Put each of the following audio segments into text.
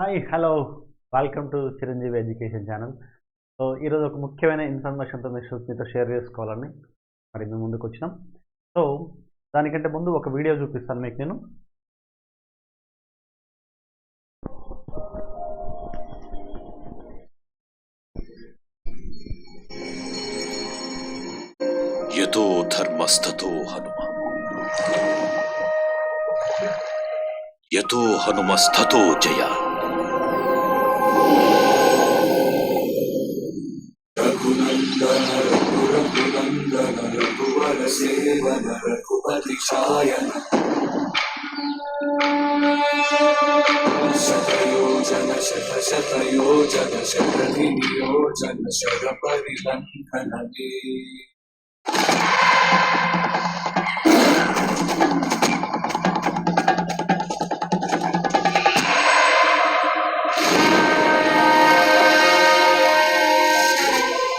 Hi hello welcome to Chiranjeevi education channel so ఈరోజు ఒక ముఖ్యమైన ఇన్ఫర్మేషన్తో మీ మీతో షేర్ చేసుకోవాలని మరి మేము ముందుకు వచ్చినాం. సో దానికంటే ముందు ఒక వీడియో చూపిస్తాను మీకు నేను. యతో హనుమ. యతో హనుమస్తతో జయ. సేవన రఘుపతి ఛాయన శతయోజన శత శతయోజన శతధి నియోజన శర పరిలంకనమే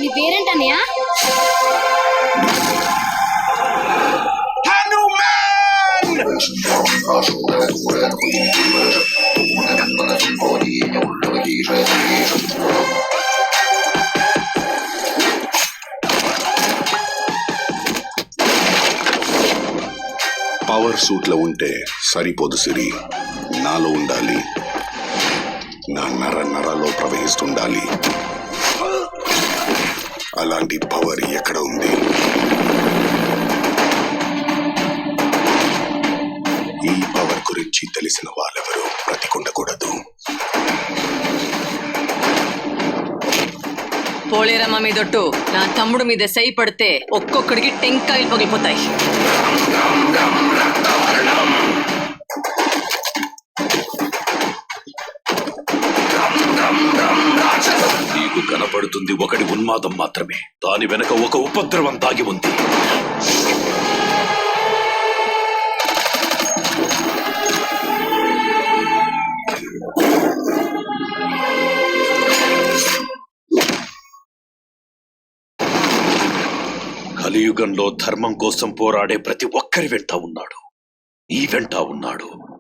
నీ పేరేంటన్నయ్య? పవర్ సూట్లో ఉంటే సరిపోదు సిరి నాలో ఉండాలి నా నర నరలో ప్రవహిస్తుండాలి అలాంటి పవర్ ఎక్కడ ఉంది గురించి తెలిసిన వాళ్ళెవరూ బ్రతికుండకూడదు. పోలేరమ్మ మీదొట్టు నా తమ్ముడు మీద సై పడితే ఒక్కొక్కడికి టెంకాయలు పగిలిపోతాయి. నీకు కనపడుతుంది ఒకటి ఉన్మాదం మాత్రమే. దాని వెనక ఒక ఉపద్రవం దాగి ఉంది. కలియుగంలో ధర్మం కోసం పోరాడే ప్రతి ఒక్కరి వెంట ఉన్నాడు. ఈ వెంట ఉన్నాడు.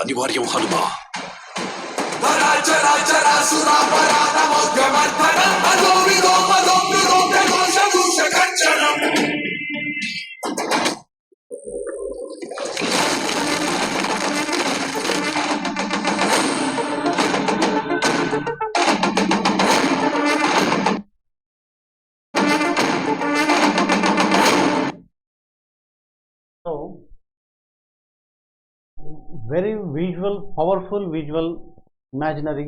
అనివార్యం హనుమా రాజ రాజ రాసు Rama Rama very visual powerful visual imaginary.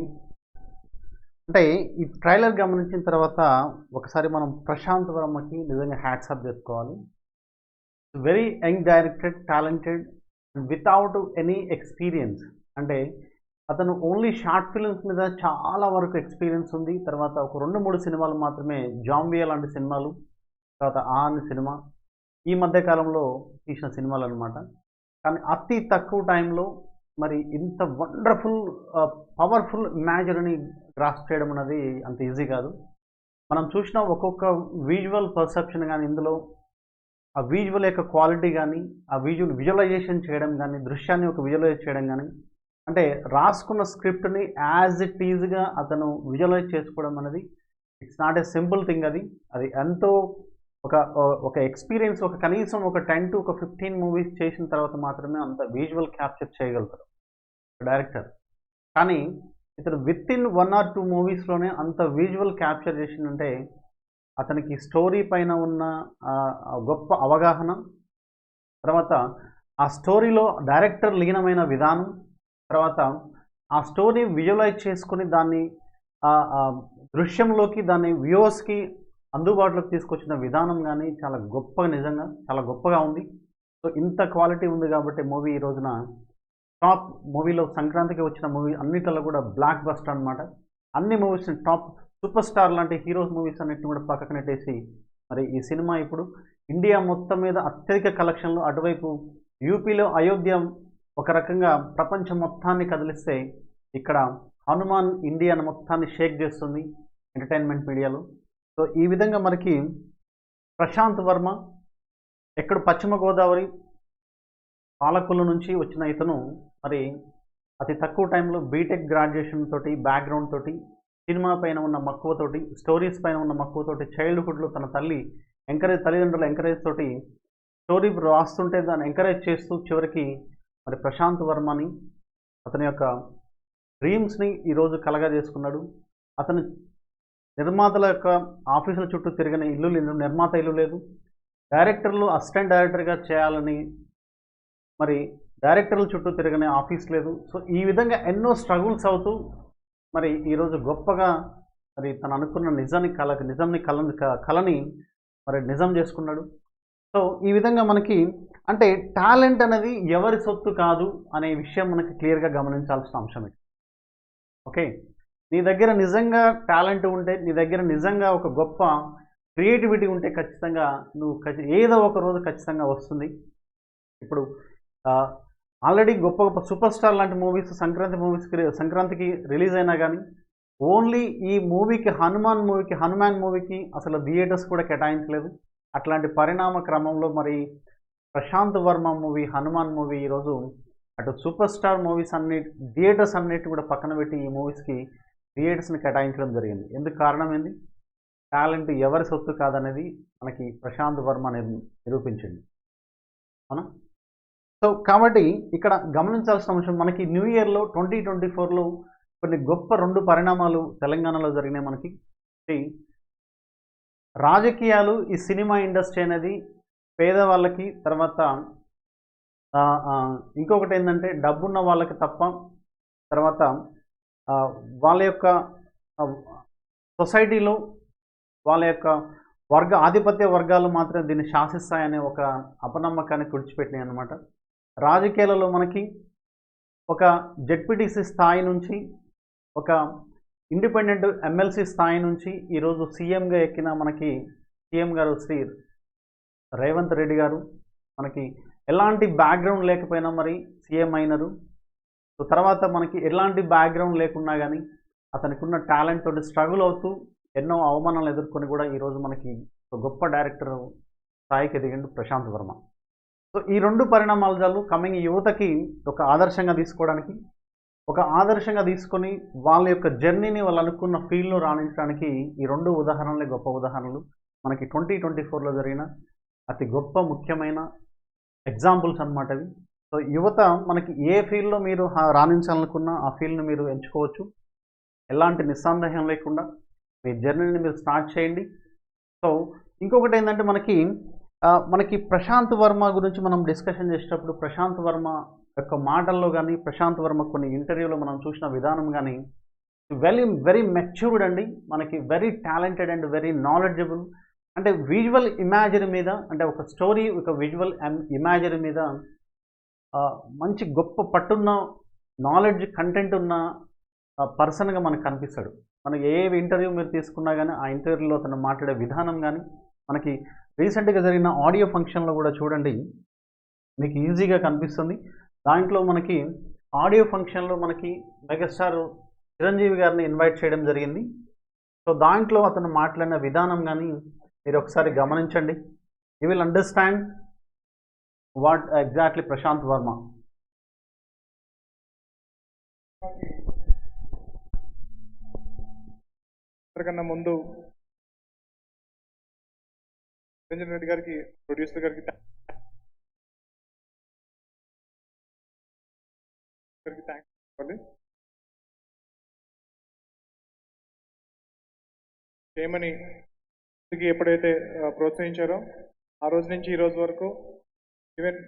అంటే ఈ ట్రైలర్ గమనించిన తర్వాత ఒకసారి మనం ప్రశాంత్ వర్మకి నిజంగా హ్యాట్సప్ చేసుకోవాలి. Very young directed talented without any experience. అంటే అతను ఓన్లీ షార్ట్ ఫిల్మ్స్ మీద చాలా వరకు ఎక్స్పీరియన్స్ ఉంది. తర్వాత ఒక రెండు మూడు సినిమాలు మాత్రమే జాంబియా లాంటి సినిమాలు తర్వాత ఆ అనే సినిమా. ఈ మధ్యకాలంలో తీసిన సినిమాలు అనమాట కానీ అతి తక్కువ టైంలో మరి ఇంత వండర్ఫుల్ పవర్ఫుల్ ఇమాజినరీని గ్రాస్ చేయడం అనేది అంత ఈజీ కాదు. మనం చూసిన ఒక్కొక్క విజువల్ పర్సెప్షన్ కానీ ఇందులో ఆ విజువల్ యొక్క క్వాలిటీ కానీ ఆ విజువల్ విజువలైజేషన్ చేయడం కానీ దృశ్యాన్ని ఒక విజువలైజ్ చేయడం కానీ అంటే రాసుకున్న స్క్రిప్ట్ని యాజ్ ఇట్ ఈజ్గా అతను విజువలైజ్ చేసుకోవడం అనేది it's not a simple thing అది. అది ఎంతో ఒక ఒక ఎక్స్పీరియన్స్ ఒక కనీసం ఒక టెన్ టు ఒక ఫిఫ్టీన్ మూవీస్ చేసిన తర్వాత మాత్రమే అంత విజువల్ క్యాప్చర్ చేయగలుగుతారు. డైరెక్టర్ కానీ ఇతను with in one or two మూవీస్లోనే అంత విజువల్ క్యాప్చర్ చేసిందంటే అతనికి స్టోరీ పైన ఉన్న గొప్ప అవగాహన తర్వాత ఆ స్టోరీలో డైరెక్టర్ లీనమైన విధానం తర్వాత ఆ స్టోరీ విజువలైజ్ చేసుకుని దాన్ని దృశ్యంలోకి దాన్ని వ్యూవర్స్కి అందుబాటులోకి తీసుకొచ్చిన విధానం కానీ చాలా గొప్పగా నిజంగా చాలా గొప్పగా ఉంది. సో ఇంత క్వాలిటీ ఉంది కాబట్టి మూవీ ఈ రోజున టాప్ మూవీలో సంక్రాంతికి వచ్చిన మూవీ అన్నిటిలో కూడా బ్లాక్ బస్టర్ అన్నమాట. అన్ని మూవీస్ టాప్ సూపర్ స్టార్ లాంటి హీరోస్ మూవీస్ అన్నిటిని కూడా పక్కకు నెట్టేసి మరి ఈ సినిమా ఇప్పుడు ఇండియా మొత్తం మీద అత్యధిక కలెక్షన్లు అటువైపు యూపీలో అయోధ్య ఒక రకంగా ప్రపంచం మొత్తాన్ని కదిలిస్తే ఇక్కడ హనుమాన్ ఇండియాను మొత్తాన్ని షేక్ చేస్తుంది ఎంటర్టైన్మెంట్ మీడియాలో. సో ఈ విధంగా మనకి ప్రశాంత్ వర్మ ఎక్కడ పశ్చిమ గోదావరి పాలకుల నుంచి వచ్చిన ఇతను మరి అతి తక్కువ టైంలో బీటెక్ గ్రాడ్యుయేషన్ తోటి బ్యాక్గ్రౌండ్ తోటి సినిమా పైన ఉన్న మక్కువతోటి స్టోరీస్ పైన ఉన్న మక్కువతోటి చైల్డ్హుడ్లో తన తల్లి ఎంకరేజ్ తల్లిదండ్రుల ఎంకరేజ్ తోటి స్టోరీ రాస్తుంటే దాన్ని ఎంకరేజ్ చేస్తూ చివరికి మరి ప్రశాంత్ వర్మని అతని యొక్క డ్రీమ్స్ని ఈరోజు కలగజేసుకున్నాడు. అతను నిర్మాతల యొక్క ఆఫీసుల చుట్టూ తిరిగిన ఇల్లు లేదు నిర్మాత ఇల్లు లేదు. డైరెక్టర్లు అసిస్టెంట్ డైరెక్టర్గా చేయాలని మరి డైరెక్టర్ల చుట్టూ తిరగని ఆఫీస్ లేదు. సో ఈ విధంగా ఎన్నో స్ట్రగుల్స్ అవుతూ మరి ఈరోజు గొప్పగా మరి తను అనుకున్న నిజాన్ని కల నిజంని కలని కలని మరి నిజం చేసుకున్నాడు. సో ఈ విధంగా మనకి అంటే టాలెంట్ అనేది ఎవరి సొత్తు కాదు అనే విషయం మనకి క్లియర్గా గమనించాల్సిన అంశం ఇది. ఓకే? నీ దగ్గర నిజంగా టాలెంట్ ఉంటే నీ దగ్గర నిజంగా ఒక గొప్ప క్రియేటివిటీ ఉంటే ఖచ్చితంగా నువ్వు ఖచ్చి- ఏదో ఒక రోజు ఖచ్చితంగా వస్తుంది. ఇప్పుడు ఆల్రెడీ గొప్ప గొప్ప సూపర్ స్టార్ లాంటి మూవీస్ సంక్రాంతి మూవీస్కి సంక్రాంతికి రిలీజ్ అయినా కానీ ఓన్లీ ఈ మూవీకి హనుమాన్ మూవీకి హనుమాన్ మూవీకి అసలు థియేటర్స్ కూడా కేటాయించలేదు. అట్లాంటి పరిణామ క్రమంలో మరి ప్రశాంత్ వర్మ మూవీ హనుమాన్ మూవీ ఈరోజు అటు సూపర్ స్టార్ మూవీస్ అన్ని థియేటర్స్ అన్నిటి కూడా పక్కన పెట్టి ఈ మూవీస్కి క్రియేటర్స్ని కేటాయించడం జరిగింది. ఎందుకు కారణం ఏంది? టాలెంట్ ఎవరి సొత్తు కాదనేది మనకి ప్రశాంత్ వర్మ అనేది నిరూపించింది. అవునా? సో కాబట్టి ఇక్కడ గమనించాల్సిన అంశం మనకి న్యూ ఇయర్లో ట్వంటీ ట్వంటీ ఫోర్లో కొన్ని గొప్ప రెండు పరిణామాలు తెలంగాణలో జరిగినాయి మనకి. రాజకీయాలు ఈ సినిమా ఇండస్ట్రీ అనేది పేదవాళ్ళకి తర్వాత ఇంకొకటి ఏంటంటే డబ్బున్న వాళ్ళకి తప్ప తర్వాత వాళ్ళ యొక్క సొసైటీలో వాళ్ళ యొక్క వర్గ ఆధిపత్య వర్గాలు మాత్రమే దీన్ని శాసిస్తాయనే ఒక అపనమ్మకాన్ని కుడిచిపెట్టినాయి అనమాట రాజకీయాలలో మనకి ఒక జెడ్పీటీసీ స్థాయి నుంచి ఒక ఇండిపెండెంట్ ఎమ్మెల్సీ స్థాయి నుంచి ఈరోజు సీఎంగా ఎక్కిన మనకి సీఎం గారు శ్రీ రేవంత్ రెడ్డి గారు మనకి ఎలాంటి బ్యాక్గ్రౌండ్ లేకపోయినా మరి సీఎం అయినారు. సో తర్వాత మనకి ఎలాంటి బ్యాక్గ్రౌండ్ లేకున్నా కానీ అతనికి ఉన్న టాలెంట్ తోటి స్ట్రగుల్ అవుతూ ఎన్నో అవమానాలు ఎదుర్కొని కూడా ఈరోజు మనకి ఒక గొప్ప డైరెక్టర్ స్థాయికి ఎదిగిండు ప్రశాంత్ వర్మ. సో ఈ రెండు పరిణామాలు కమింగ్ యువతకి ఒక ఆదర్శంగా తీసుకోవడానికి ఒక ఆదర్శంగా తీసుకొని వాళ్ళ యొక్క జర్నీని వాళ్ళు అనుకున్న ఫీల్డ్లో రాణించడానికి ఈ రెండు ఉదాహరణలే గొప్ప ఉదాహరణలు. మనకి ట్వంటీ ట్వంటీ ఫోర్లో జరిగిన అతి గొప్ప ముఖ్యమైన ఎగ్జాంపుల్స్ అన్నమాట అవి. సో యువత మనకి ఏ ఫీల్డ్లో మీరు రాణించాలనుకున్నా ఆ ఫీల్డ్ని మీరు ఎంచుకోవచ్చు. ఎలాంటి నిస్సందేహం లేకుండా మీ జర్నీని మీరు స్టార్ట్ చేయండి. సో ఇంకొకటి ఏంటంటే మనకి మనకి ప్రశాంత్ వర్మ గురించి మనం డిస్కషన్ చేసేటప్పుడు ప్రశాంత్ వర్మ యొక్క మాటల్లో కానీ ప్రశాంత్ వర్మ కొన్ని ఇంటర్వ్యూలో మనం చూసిన విధానం కానీ వెరీ వెరీ మెచ్యూర్డ్ అండి. మనకి very talented and very knowledgeable. అంటే విజువల్ ఇమాజిన్ మీద అంటే ఒక స్టోరీ ఒక విజువల్ ఇమాజిన్ మీద మంచి గొప్ప పట్టున్న నాలెడ్జ్ కంటెంట్ ఉన్న పర్సన్గా మనకు కనిపిస్తాడు. మనకి ఏ ఇంటర్వ్యూ మీరు తీసుకున్నా కానీ ఆ ఇంటర్వ్యూలో తను మాట్లాడే విధానం కానీ మనకి రీసెంట్గా జరిగిన ఆడియో ఫంక్షన్లో కూడా చూడండి మీకు ఈజీగా కనిపిస్తుంది. దాంట్లో మనకి ఆడియో ఫంక్షన్లో మనకి మెగాస్టార్ చిరంజీవి గారిని ఇన్వైట్ చేయడం జరిగింది. సో దాంట్లో అతను మాట్లాడిన విధానం కానీ మీరు ఒకసారి గమనించండి. You will understand what exactly Prashanth Varma. అందరికన్నా ముందు నిరంజన్ రెడ్డి గారికి ప్రొడ్యూసర్ గారికి గారికి థ్యాంక్స్ చెప్పాలి. చేయమని ఎప్పుడైతే ప్రోత్సహించారో ఆ రోజు నుంచి ఈ రోజు వరకు even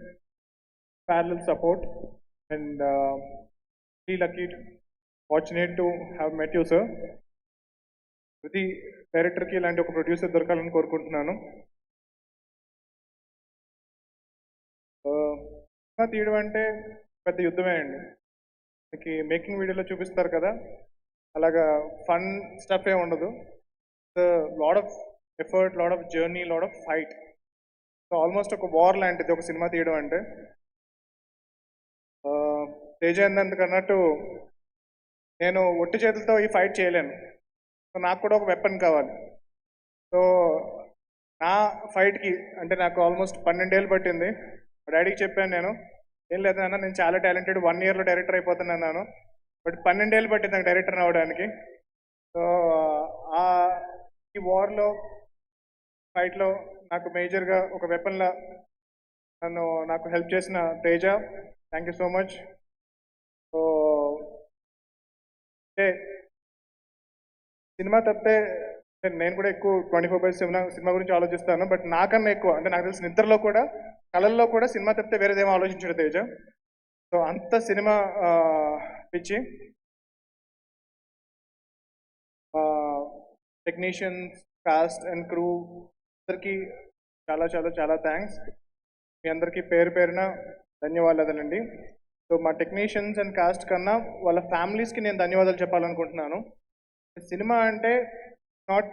parallel support and lucky, fortunate to have met you, sir. ప్రతి డైరెక్టర్కి ఇలాంటి ఒక ప్రొడ్యూసర్ దొరకాలని కోరుకుంటున్నాను. సినిమా తీయడం అంటే పెద్ద యుద్ధమే అండి. మనకి మేకింగ్ వీడియోలో చూపిస్తారు కదా. అలాగా ఫన్ స్టఫ్ ఏ ఉండదు. Lot of effort lot of journey lot of fight so almost ఒక వార్ లాంటిది ఒక సినిమా తీయడం అంటే. ఆ, తేజ అన్నట్టు నేను ఒట్టి చేతులతో ఈ ఫైట్ చేయలేను. సో నాకు కూడా ఒక వెపన్ కావాలి. సో నా ఫైట్కి అంటే నాకు ఆల్మోస్ట్ పన్నెండేళ్ళు పట్టింది. మా డాడీకి చెప్పాను నేను ఏం లేదు నాన్న నేను చాలా టాలెంటెడ్ వన్ ఇయర్లో డైరెక్టర్ అయిపోతున్నాను బట్ పన్నెండేళ్ళు పట్టింది నాకు డైరెక్టర్ అవ్వడానికి. సో ఆ ఈ వార్లో ఫైట్లో నాకు మేజర్గా ఒక వెపన్లా నన్ను నాకు హెల్ప్ చేసిన Teja. Thank you so much so అంటే సినిమా తప్పితే నేను కూడా ఎక్కువ twenty four by cinema cinema గురించి ఆలోచిస్తాను. బట్ నాకన్నా ఎక్కువ అంటే నాకు తెలిసిన నిద్రలో కూడా కళల్లో కూడా సినిమా తప్పితే వేరేదేమో ఆలోచించాడు తేజ. సో అంత సినిమా పిచ్చి. టెక్నీషియన్స్ కాస్ట్ అండ్ క్రూ అందరికీ చాలా చాలా చాలా థ్యాంక్స్ మీ అందరికీ పేరు పేరున ధన్యవాదాలండి. సో మా టెక్నీషియన్స్ అండ్ కాస్ట్ కన్నా వాళ్ళ ఫ్యామిలీస్కి నేను ధన్యవాదాలు చెప్పాలనుకుంటున్నాను. సినిమా అంటే నాట్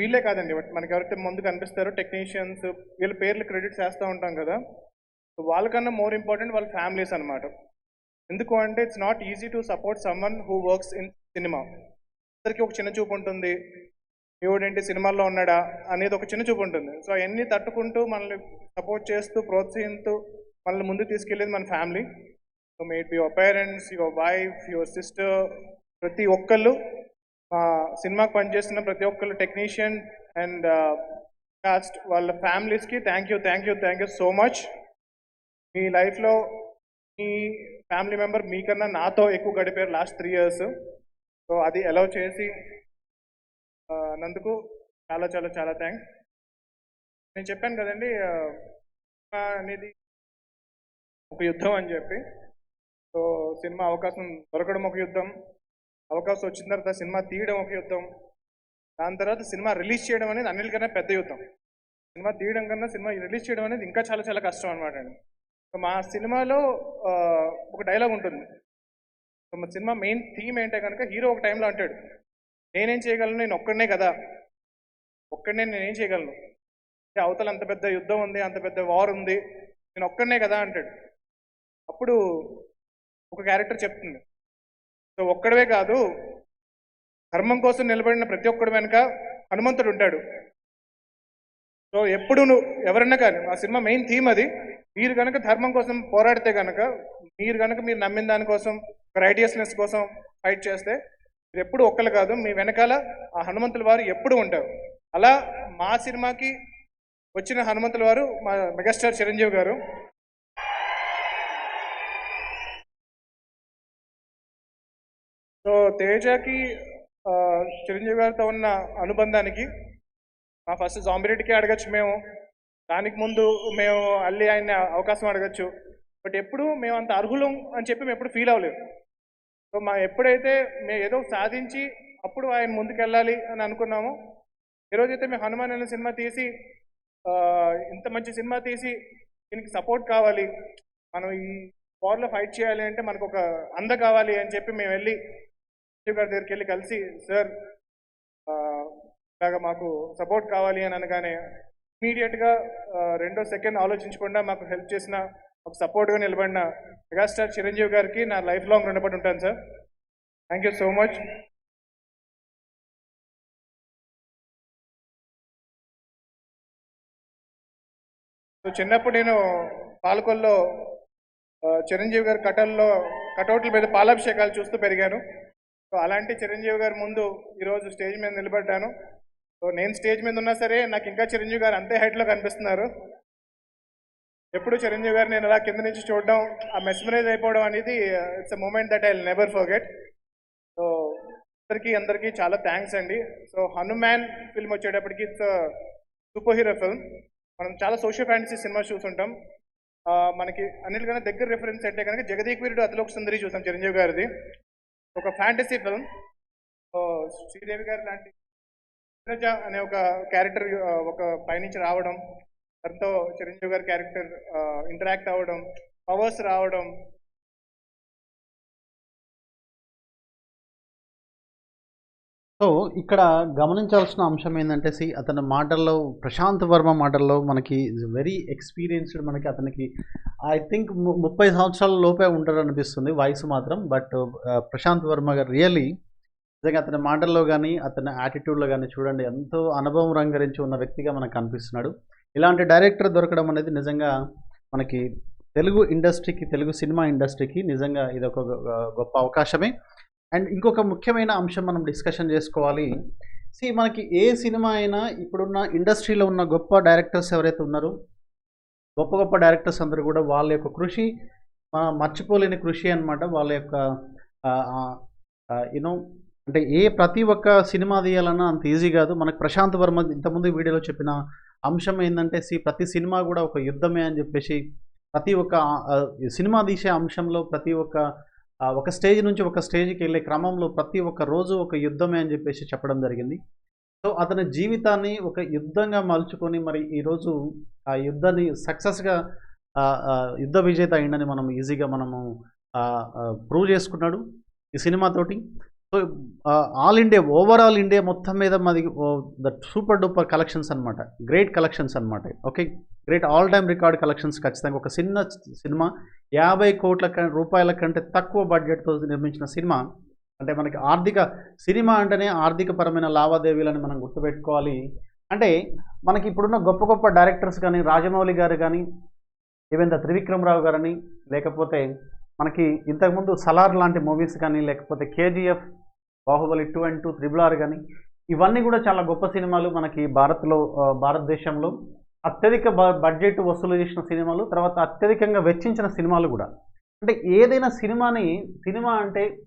వీళ్ళే కాదండి బట్ మనకి ఎవరైతే ముందు కనిపిస్తారో టెక్నీషియన్స్ వీళ్ళ పేర్లు క్రెడిట్స్ వేస్తూ ఉంటాం కదా. సో వాళ్ళకన్నా మోర్ ఇంపార్టెంట్ వాళ్ళ ఫ్యామిలీస్ అనమాట ఎందుకు అంటే it's not easy to support someone who works in cinema అందరికీ ఒక చిన్న చూపు ఉంటుంది. ఎవడేంటి సినిమాల్లో ఉన్నాడా అనేది ఒక చిన్న చూపు ఉంటుంది. సో అవన్నీ తట్టుకుంటూ మనల్ని సపోర్ట్ చేస్తూ ప్రోత్సహిస్తూ మనల్ని ముందుకు తీసుకెళ్ళేది మన family so may it be your parents your wife your sister ప్రతి ఒక్కళ్ళు సినిమాకి పనిచేస్తున్న ప్రతి ఒక్కళ్ళు టెక్నీషియన్ అండ్ కాస్ట్ వాళ్ళ ఫ్యామిలీస్కి thank you thank you thank you so much మీ లైఫ్లో మీ ఫ్యామిలీ మెంబర్ మీకన్నా నాతో ఎక్కువ గడిపారు లాస్ట్ త్రీ ఇయర్స్ సో అది అలౌ చేసి అన్నందుకు నందుకు చాలా చాలా చాలా థ్యాంక్స్ నేను చెప్పాను కదండి సినిమా అనేది ఒక యుద్ధం అని చెప్పి. సో సినిమా అవకాశం దొరకడం ఒక యుద్ధం. అవకాశం వచ్చిన తర్వాత సినిమా తీయడం ఒక యుద్ధం. దాని తర్వాత సినిమా రిలీజ్ చేయడం అనేది అన్నిటికన్నా పెద్ద యుద్ధం. సినిమా తీయడం కన్నా సినిమా రిలీజ్ చేయడం అనేది ఇంకా చాలా చాలా కష్టం అనమాట అండి. సో మా సినిమాలో ఒక డైలాగ్ ఉంటుంది. సో మా సినిమా మెయిన్ థీమ్ ఏంటంటే కనుక హీరో ఒక టైంలో అంటాడు. నేనేం చేయగలను? నేను ఒక్కడనే కదా. ఒక్కడనే నేనేం చేయగలను? అవతల అంత పెద్ద యుద్ధం ఉంది అంత పెద్ద వార్ ఉంది. నేను ఒక్కడనే కదా అంటాడు. అప్పుడు ఒక క్యారెక్టర్ చెప్తుంది. సో ఒక్కడవే కాదు ధర్మం కోసం నిలబడిన ప్రతి ఒక్కడు వెనుక హనుమంతుడు ఉంటాడు. సో ఎప్పుడు నువ్వు ఎవరన్నా కానీ ఆ సినిమా మెయిన్ థీమ్ అది. మీరు కనుక ధర్మం కోసం పోరాడితే కనుక మీరు కనుక మీరు నమ్మిన దానికోసం రైడియస్నెస్ కోసం ఫైట్ చేస్తే మీరు ఎప్పుడు ఒక్కరు కాదు మీ వెనకాల ఆ హనుమంతుల వారు ఎప్పుడు ఉంటారు. అలా మా సినిమాకి వచ్చిన హనుమంతుల వారు మా మెగాస్టార్ చిరంజీవి గారు. సో తేజకి చిరంజీవి గారితో ఉన్న అనుబంధానికి మా ఫస్ట్ జాంబిరెడ్డికి అడగచ్చు మేము. దానికి ముందు మేము అల్లి ఆయన అవకాశం అడగచ్చు. బట్ ఎప్పుడు మేము అంత అర్హులం అని చెప్పి మేము ఎప్పుడు ఫీల్ అవ్వలేదు. సో మా ఎప్పుడైతే మేము ఏదో సాధించి అప్పుడు ఆయన ముందుకెళ్ళాలి అని అనుకున్నామో. ఈరోజైతే మేము హనుమాన్ అనే సినిమా తీసి ఇంత మంచి సినిమా తీసి దీనికి సపోర్ట్ కావాలి. మనం ఈ వార్లో ఫైట్ చేయాలి అంటే మనకు ఒక అంద కావాలి అని చెప్పి మేము వెళ్ళి శివ్ గారి దగ్గరికి వెళ్ళి కలిసి సార్ ఇలాగా మాకు సపోర్ట్ కావాలి అని అనగానే ఇమీడియట్గా రెండో సెకండ్ ఆలోచించకుండా మాకు హెల్ప్ చేసిన ఒక సపోర్ట్గా నిలబడిన మెగాస్టార్ చిరంజీవి గారికి నా లైఫ్ లాంగ్ రుణపడి ఉంటాను sir. Thank you so much so చిన్నప్పుడు నేను పాలకొల్లో చిరంజీవి గారి కటల్లో కటౌట్ల మీద పాలాభిషేకాలు చూస్తూ పెరిగాను. సో అలాంటి చిరంజీవి గారి ముందు ఈరోజు స్టేజ్ మీద నిలబడ్డాను. సో నేను స్టేజ్ మీద ఉన్నా సరే నాకు ఇంకా చిరంజీవి గారు అంతే హైట్లో కనిపిస్తున్నారు. ఎప్పుడు చిరంజీవి గారు నేను అలా కింద నుంచి చూడడం ఆ మెస్మరైజ్ అయిపోవడం అనేది it's a moment that I never forget so అందరికీ అందరికీ చాలా థ్యాంక్స్ అండి. సో హనుమాన్ ఫిల్మ్ వచ్చేటప్పటికి ఇట్స్ సూపర్ హీరో ఫిల్మ్ మనం చాలా సోషల్ ఫ్యాంటసీ సినిమా చూసుంటాం మనకి అన్నిటికన్నా దగ్గర రిఫరెన్స్ అంటే కనుక జగదీక్వీరుడు అతలోక సుందరి చూసాం చిరంజీవి గారిది. ఒక ఫ్యాంటసీ ఫిల్మ్ శ్రీదేవి గారు లాంటి అనే ఒక క్యారెక్టర్ uh, ఒక పైనుంచి రావడం తనతో చిరంజీవి గారి క్యారెక్టర్ ఇంటరాక్ట్ అవ్వడం పవర్స్ రావడం. సో ఇక్కడ గమనించాల్సిన అంశం ఏంటంటే సి అతని మాటల్లో ప్రశాంత్ వర్మ మాటల్లో మనకి వెరీ ఎక్స్పీరియన్స్డ్ మనకి అతనికి ఐ థింక్ ముప్పై సంవత్సరాల లోపే ఉంటాడు అనిపిస్తుంది వయసు మాత్రం. బట్ ప్రశాంత్ వర్మ గారు రియలీ నిజంగా అతని మాటల్లో కానీ అతని యాటిట్యూడ్లో కానీ చూడండి ఎంతో అనుభవం రంగరించి ఉన్న వ్యక్తిగా మనకు కనిపిస్తున్నాడు ఇలాంటి డైరెక్టర్ దొరకడం అనేది నిజంగా మనకి తెలుగు ఇండస్ట్రీకి తెలుగు సినిమా ఇండస్ట్రీకి నిజంగా ఇది ఒక గొప్ప అవకాశమే. అండ్ ఇంకొక ముఖ్యమైన అంశం మనం డిస్కషన్ చేసుకోవాలి. సి మనకి ఏ సినిమా అయినా ఇప్పుడున్న ఇండస్ట్రీలో ఉన్న గొప్ప డైరెక్టర్స్ ఎవరైతే ఉన్నారో గొప్ప గొప్ప డైరెక్టర్స్ అందరూ కూడా వాళ్ళ యొక్క కృషి మర్చిపోలేని కృషి అనమాట వాళ్ళ యొక్క యూనో అంటే ఏ ప్రతి ఒక్క సినిమా తీయాలన్నా అంత ఈజీ కాదు. మనకు ప్రశాంత్ వర్మ ఇంతకుముందు వీడియోలో చెప్పిన అంశం ఏంటంటే సి ప్రతి సినిమా కూడా ఒక యుద్ధమే అని చెప్పేసి ప్రతి ఒక్క సినిమా తీసే అంశంలో ప్రతి ఒక్క ఒక స్టేజ్ నుంచి ఒక స్టేజ్కి వెళ్ళే క్రమంలో ప్రతి ఒక్క రోజు ఒక యుద్ధమే అని చెప్పేసి చెప్పడం జరిగింది. సో అతని జీవితాన్ని ఒక యుద్ధంగా మలుచుకొని మరి ఈరోజు ఆ యుద్ధాన్ని సక్సెస్గా యుద్ధ విజేత అయిందని మనం ఈజీగా మనము ప్రూవ్ చేసుకున్నాడు ఈ సినిమాతోటి ఆల్ ఇండియా ఓవరాల్ ఇండియా మొత్తం మీద మాది దట్ సూపర్ డూపర్ కలెక్షన్స్ అనమాట గ్రేట్ కలెక్షన్స్ అనమాట okay great all time record collections ఖచ్చితంగా. ఒక చిన్న సినిమా యాభై కోట్ల క- రూపాయల కంటే తక్కువ బడ్జెట్తో నిర్మించిన సినిమా. అంటే మనకి ఆర్థిక సినిమా అంటేనే ఆర్థికపరమైన లావాదేవీలని మనం గుర్తుపెట్టుకోవాలి. అంటే మనకి ఇప్పుడున్న గొప్ప గొప్ప డైరెక్టర్స్ కానీ రాజమౌళి గారు కానీ ఈవెన్ ద త్రివిక్రమరావు గారని లేకపోతే మనకి ఇంతకుముందు సలార్ లాంటి మూవీస్ కానీ లేకపోతే KGF Baahubali two and two triple R కానీ ఇవన్నీ కూడా చాలా గొప్ప సినిమాలు మనకి భారత్లో భారతదేశంలో. అత్యధిక బ- బడ్జెట్ వసూలు చేసిన సినిమాలు తర్వాత అత్యధికంగా వెచ్చించిన సినిమాలు కూడా. అంటే ఏదైనా సినిమాని సినిమా అంటే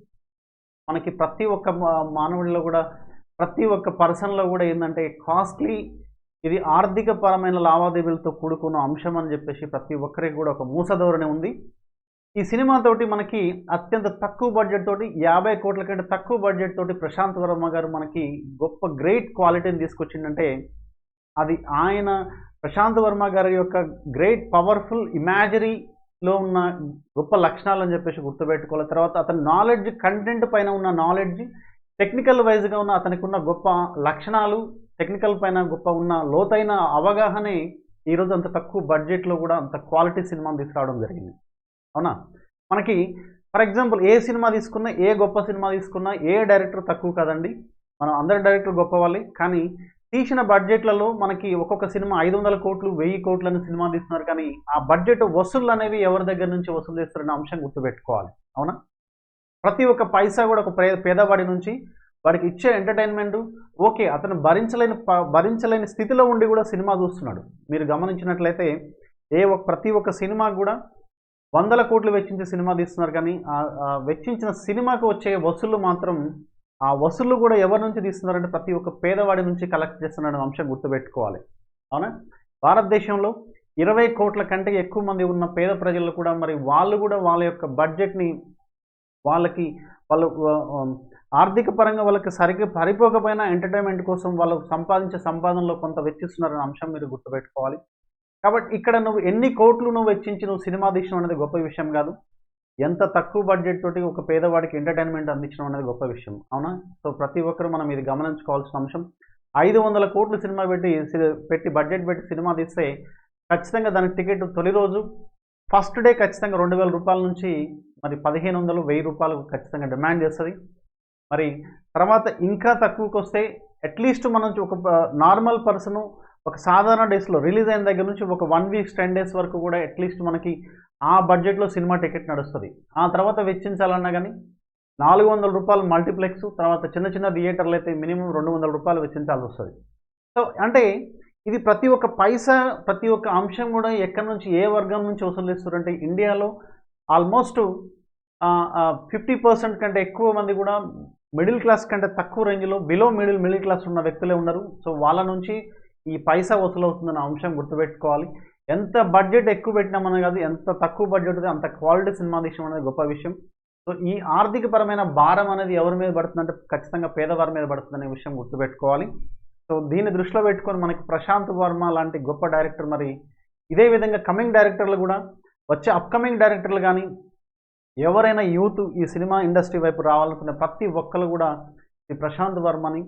మనకి ప్రతి ఒక్క మా- మానవుడిలో కూడా ప్రతి ఒక్క పర్సన్లో కూడా ఏంటంటే కాస్ట్లీ ఇది ఆర్థిక పరమైన లావాదేవీలతో కూడుకున్న అంశం అని చెప్పేసి ప్రతి ఒక్కరికి కూడా ఒక మూసధోరణి ఉంది. ఈ సినిమాతోటి మనకి అత్యంత తక్కువ బడ్జెట్ తోటి యాభై కోట్ల కంటే తక్కువ బడ్జెట్ తోటి ప్రశాంత్ వర్మ గారు మనకి గొప్ప గ్రేట్ క్వాలిటీని తీసుకొచ్చిందంటే అది ఆయన ప్రశాంత్ వర్మ గారి యొక్క గ్రేట్ పవర్ఫుల్ ఇమాజరీలో ఉన్న గొప్ప లక్షణాలు అని చెప్పేసి గుర్తుపెట్టుకోవాలి. తర్వాత అతని నాలెడ్జ్ కంటెంట్ పైన ఉన్న నాలెడ్జ్ టెక్నికల్ వైజ్గా ఉన్న అతనికి ఉన్న గొప్ప లక్షణాలు టెక్నికల్ పైన గొప్ప ఉన్న లోతైన అవగాహనే ఈరోజు అంత తక్కువ బడ్జెట్లో కూడా అంత క్వాలిటీ సినిమాను తీసుకురావడం జరిగింది. అవునా? మనకి ఫర్ ఎగ్జాంపుల్ ఏ సినిమా తీసుకున్నా ఏ గొప్ప సినిమా తీసుకున్నా ఏ డైరెక్టర్ తక్కువ కదండి. మనం అందరి డైరెక్టర్ గొప్ప వాళ్ళే కానీ తీసిన బడ్జెట్లలో మనకి ఒక్కొక్క సినిమా ఐదు వందల కోట్లు వెయ్యి కోట్లని సినిమా తీస్తున్నారు. కానీ ఆ బడ్జెట్ వసూళ్ళు అనేవి ఎవరి దగ్గర నుంచి వసూలు చేస్తారనే అంశం గుర్తుపెట్టుకోవాలి. అవునా? ప్రతి ఒక్క పైసా కూడా ఒక పే- పేదవాడి నుంచి వాడికి ఇచ్చే ఎంటర్టైన్మెంట్ ఓకే అతను భరించలేని ప- భరించలేని స్థితిలో ఉండి కూడా సినిమా చూస్తున్నాడు. మీరు గమనించినట్లయితే ఏ ఒక్క ప్రతి ఒక్క సినిమా కూడా వందల కోట్లు వెచ్చించే సినిమా తీస్తున్నారు కానీ వెచ్చించిన సినిమాకు వచ్చే వసూళ్ళు మాత్రం ఆ వసూళ్ళు కూడా ఎవరి నుంచి తీస్తున్నారంటే ప్రతి ఒక్క పేదవాడి నుంచి కలెక్ట్ చేస్తున్నారనే అంశం గుర్తుపెట్టుకోవాలి. అవునా? భారతదేశంలో ఇరవై కోట్ల కంటే ఎక్కువ మంది ఉన్న పేద ప్రజలు కూడా మరి వాళ్ళు కూడా వాళ్ళ యొక్క బడ్జెట్ని వాళ్ళకి వాళ్ళు ఆర్థిక పరంగా వాళ్ళకి సరిగ్గా సరిపోకపోయినా ఎంటర్టైన్మెంట్ కోసం వాళ్ళు సంపాదించే సంపాదనలో కొంత వెచ్చిస్తున్నారనే అంశం మీరు గుర్తుపెట్టుకోవాలి. కాబట్టి ఇక్కడ నువ్వు ఎన్ని కోట్లు నువ్వు వెచ్చించి నువ్వు సినిమా తీసిన అనేది గొప్ప విషయం కాదు. ఎంత తక్కువ బడ్జెట్ తోటి ఒక పేదవాడికి ఎంటర్టైన్మెంట్ అందించడం అనేది గొప్ప విషయం. అవునా? సో ప్రతి ఒక్కరు మనం ఇది గమనించుకోవాల్సిన అంశం. ఐదు వందల కోట్లు సినిమా పెట్టి సి- పెట్టి బడ్జెట్ పెట్టి సినిమా తీస్తే ఖచ్చితంగా దానికి టికెట్ తొలి రోజు ఫస్ట్ డే ఖచ్చితంగా రెండు వేల రూపాయల నుంచి మరి పదిహేను వందలు వెయ్యి రూపాయలు ఖచ్చితంగా డిమాండ్ చేస్తుంది. మరి తర్వాత ఇంకా తక్కువకి వస్తే అట్లీస్ట్ మనం ఒక నార్మల్ పర్సన్ ఒక సాధారణ డేస్లో రిలీజ్ అయిన దగ్గర నుంచి ఒక వన్ వీక్స్ టెన్ డేస్ వరకు కూడా అట్లీస్ట్ మనకి ఆ బడ్జెట్లో సినిమా టికెట్ నడుస్తుంది. ఆ తర్వాత వెచ్చించాలన్నా కానీ నాలుగు వందల రూపాయలు మల్టీప్లెక్స్ తర్వాత చిన్న చిన్న థియేటర్లు అయితే మినిమం రెండు వందల రూపాయలు వెచ్చించాల్సి వస్తుంది. సో అంటే ఇది ప్రతి ఒక్క పైసా ప్రతి ఒక్క అంశం కూడా ఎక్కడి నుంచి ఏ వర్గం నుంచి వసూలిస్తారంటే ఇండియాలో ఆల్మోస్ట్ ఫిఫ్టీ పర్సెంట్ కంటే ఎక్కువ మంది కూడా మిడిల్ క్లాస్ కంటే తక్కువ రేంజ్లో బిలో మిడిల్ మిడిల్ క్లాస్ ఉన్న వ్యక్తులే ఉన్నారు. సో వాళ్ళ నుంచి ఈ పైసా వసూలు అంశం గుర్తుపెట్టుకోవాలి. ఎంత బడ్జెట్ ఎక్కువ పెట్టినామని కాదు ఎంత తక్కువ బడ్జెట్ అంత క్వాలిటీ సినిమా తీసిన అనేది గొప్ప విషయం. సో ఈ ఆర్థికపరమైన భారం అనేది ఎవరి మీద పడుతుందంటే ఖచ్చితంగా పేదవారి మీద పడుతుందనే విషయం గుర్తుపెట్టుకోవాలి. సో దీన్ని దృష్టిలో పెట్టుకొని మనకి ప్రశాంత్ వర్మ లాంటి గొప్ప డైరెక్టర్ మరి ఇదే విధంగా కమింగ్ డైరెక్టర్లు కూడా వచ్చే అప్కమింగ్ డైరెక్టర్లు కానీ ఎవరైనా యూత్ ఈ సినిమా ఇండస్ట్రీ వైపు రావాలనుకునే ప్రతి ఒక్కరు కూడా ఈ ప్రశాంత్ వర్మని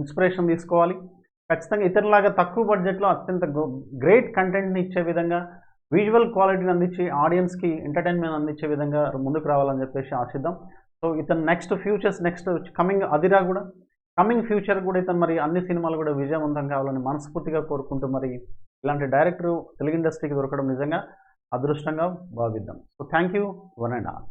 ఇన్స్పిరేషన్ తీసుకోవాలి. ఖచ్చితంగా ఇతరులాగా తక్కువ బడ్జెట్లో అత్యంత గ్రేట్ కంటెంట్ని ఇచ్చే విధంగా విజువల్ క్వాలిటీని అందించి ఆడియన్స్కి ఎంటర్టైన్మెంట్ అందించే విధంగా ముందుకు రావాలని చెప్పేసి ఆశిద్దాం. సో ఇతను నెక్స్ట్ ఫ్యూచర్స్ నెక్స్ట్ కమింగ్ అదిరా కూడా. కమింగ్ ఫ్యూచర్ కూడా ఇతను మరి అన్ని సినిమాలు కూడా విజయవంతం కావాలని మనస్ఫూర్తిగా కోరుకుంటూ మరి ఇలాంటి డైరెక్టర్ తెలుగు ఇండస్ట్రీకి దొరకడం నిజంగా అదృష్టంగా భావిద్దాం. So thank you one and all